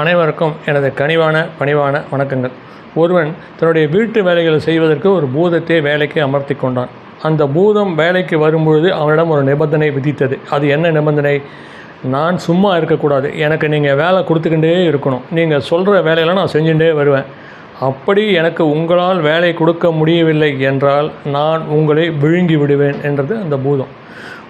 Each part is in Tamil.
அனைவருக்கும் எனது கனிவான பணிவான வணக்கங்கள். ஒருவன் தன்னுடைய வீட்டு வேலைகளை செய்வதற்கு ஒரு பூதத்தை வேலைக்கு அமர்த்தி கொண்டான். அந்த பூதம் வேலைக்கு வரும்பொழுது அவனிடம் ஒரு நிபந்தனை விதித்தது. அது என்ன நிபந்தனை? நான் சும்மா இருக்கக்கூடாது. எனக்கு நீங்கள் வேலை கொடுத்துக்கிட்டே இருக்கணும். நீங்கள் சொல்கிற வேலையெல்லாம் நான் செஞ்சுட்டே வருவேன். அப்படி எனக்கு உங்களால் வேலை கொடுக்க முடியவில்லை என்றால் நான் உங்களை விழுங்கி விடுவேன் என்றது அந்த பூதம்.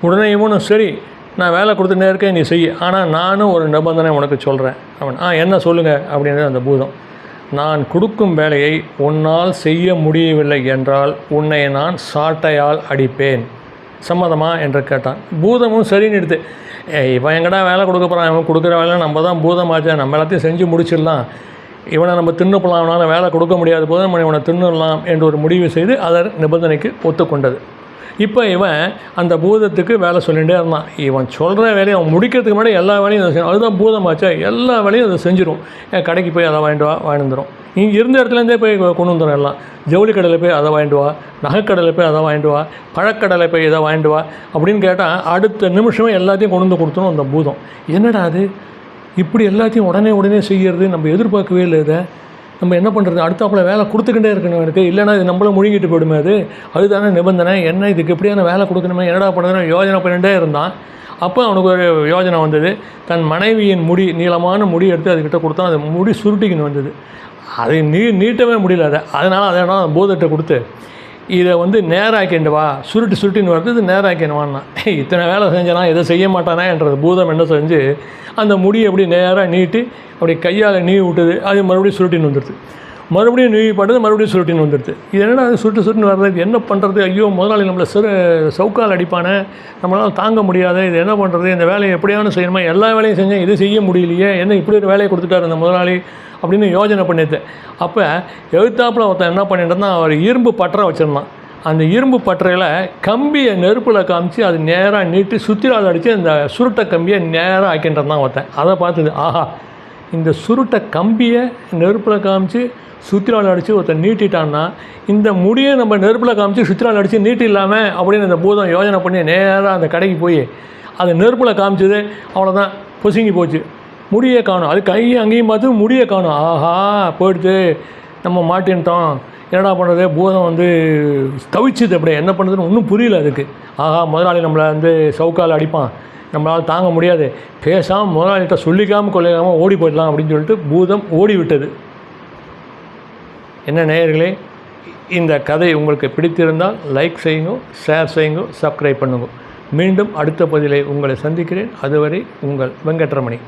உடனே இவனும் சரி நான் வேலை கொடுத்துட்டே இருக்கேன் நீ செய். ஆனால் நானும் ஒரு நிபந்தனை உனக்கு சொல்கிறேன் அவன் ஆ என்ன சொல்லுங்கள் அப்படின்றது அந்த பூதம். நான் கொடுக்கும் வேலையை உன்னால் செய்ய முடியவில்லை என்றால் உன்னை நான் சாட்டையால் அடிப்பேன். சம்மதமா? என்று கேட்டான். பூதமும் சரின்னு எடுத்து ஏய் இவன் எங்கடா வேலை கொடுக்க போகிறான் இவன் கொடுக்குற வேலை நம்ம தான் பூதமாச்சே. நம்ம எல்லாத்தையும் செஞ்சு முடிச்சிடலாம். இவனை நம்ம தின்னுப்பலாம் அவனால் வேலை கொடுக்க முடியாத. போது நம்ம இவனை தின்னுடலாம் என்று ஒரு முடிவு செய்து அதர் நிபந்தனைக்கு ஒத்துக்கொண்டது. இப்போ இவன் அந்த பூதத்துக்கு வேலை சொல்லிகிட்டே இருந்தான். இவன் சொல்கிற வேலையை அவன் முடிக்கிறதுக்கு முன்னாடி எல்லா வேலையும் அதை செய்யணும் அதுதான் பூதமாச்சா? எல்லா வேலையும் அதை செஞ்சிடும் கடைக்கு போய் அதை வாங்கிட்டு வா வாங்கிட்டு வந்துடும் இங்கே இருந்த இடத்துலேருந்தே போய் கொண்டு வந்துடும் எல்லாம். ஜவுளி கடையில் போய் அதை வாங்கிட்டு வா நகைக்கடையில் போய் அதை வாங்கிட்டு வா பழக்கடையில் போய் இதை வாங்கிட்டு வா அப்படின்னு கேட்டால் அடுத்த நிமிஷமே எல்லாத்தையும் கொண்டு வந்து கொடுத்துரும் அந்த பூதம். என்னடா அது? இப்படி எல்லாத்தையும் உடனே உடனே செய்கிறது நம்ம எதிர்பார்க்கவே இல்லை இதை. நம்ம என்ன பண்ணுறது அடுத்தாப்புல வேலை கொடுத்துக்கிட்டே இருக்கணும் எனக்கு. இல்லைன்னா இது நம்மளும் முழுங்கிட்டு போயிடுமே அது. அதுதானே நிபந்தனை. என்ன இதுக்கு எப்படியான வேலை கொடுக்கணுமே? என்னடா பண்ணுறதுன்னு யோஜனை பண்ணிகிட்டே இருந்தான். அப்போ அவனுக்கு ஒரு யோஜனை வந்தது. தன் மனைவியின் முடி நீளமான முடி எடுத்து அதுக்கிட்ட கொடுத்தான். அது முடி சுருட்டிக்கின்னு வந்தது. அது நீ நீட்டவே முடியல அதை. அதனால் அதை நான் பூதத்தை கொடுத்து இதை வந்து நேராக்கிண்டு வா. சுருட்டு சுருட்டின்னு வருது இது நேராக்கின்னு இத்தனை வேலை செஞ்சானா எதை செய்ய மாட்டானா என்றது பூதம் என்ன செஞ்சு அந்த முடியை அப்படி நேராக நீட்டி அப்படி கையால் நீவி விட்டுது. அது மறுபடியும் சுருட்டின்னு வந்துடுது மறுபடியும் நீவி பண்ணுறது மறுபடியும் சுருட்டின்னு வந்துடுது இது என்னடா அது சுருட்டு சுருட்டுன்னு வர்றது என்ன பண்ணுறது ஐயோ முதலாளி நம்மளை சிறு சவுக்கால் அடிப்பானே. நம்மளால் தாங்க முடியாது இது என்ன பண்ணுறது இந்த வேலையை எப்படியானு செய்யணுமா? எல்லா வேலையும் செஞ்சேன் இது செய்ய முடியலையே. என்ன இப்படி ஒரு வேலையை கொடுத்துட்டார் அந்த முதலாளி? அப்படின்னு யோஜனை பண்ணிட்டு. அப்போ எழுத்தாப்பில் ஒருத்தன் என்ன பண்ணிட்டு அவர் இரும்பு பட்டரை வச்சுருந்தான். அந்த இரும்பு பட்டறையில் கம்பியை நெருப்பில் காமிச்சு அது நேராக நீட்டி சுத்திரால் அடித்து அந்த சுருட்டை கம்பியை நேராக ஆக்கிட்டு ஒருத்தன். அதை பார்த்தது ஆஹா இந்த சுருட்டை கம்பியை நெருப்பில் காமிச்சு சுத்திரால் அடித்து ஒருத்தன் நீட்டிட்டான்னா இந்த முடியை நம்ம நெருப்பில் காமிச்சு சுத்திரால் அடித்து நீட்டிடலாமே அப்படின்னு அந்த பூதம் யோஜனை பண்ணி நேராக அந்த கடைக்கு போய் அதை நெருப்பில் காமிச்சது அவ்வளோதான் பொசுங்கி போச்சு. முடியை காணும். அது கையும் அங்கேயும் பார்த்து முடியை காணும். ஆஹா போயிடுச்சு. நம்ம மாட்டின்ட்டோம். என்னடா பண்ணுறது? பூதம் வந்து தவிச்சுது அப்படியே. என்ன பண்ணுறதுன்னு ஒன்றும் புரியல அதுக்கு. ஆஹா முதலாளி நம்மளை வந்து சவுக்கால் அடிப்பான். நம்மளால் தாங்க முடியாது. பேசாமல் முதலாளிகிட்ட சொல்லிக்காமல் கொள்ளையாமல் ஓடி போயிடலாம் அப்படின்னு சொல்லிட்டு பூதம் ஓடி விட்டது என்ன நேயர்களே இந்த கதை உங்களுக்கு பிடித்திருந்தால் லைக் செய்யுங்க ஷேர் செய்யுங்க சப்ஸ்கிரைப் பண்ணுங்க. மீண்டும் அடுத்த பதிலை உங்களை சந்திக்கிறேன். அதுவரை உங்கள் வெங்கட்ரமணி.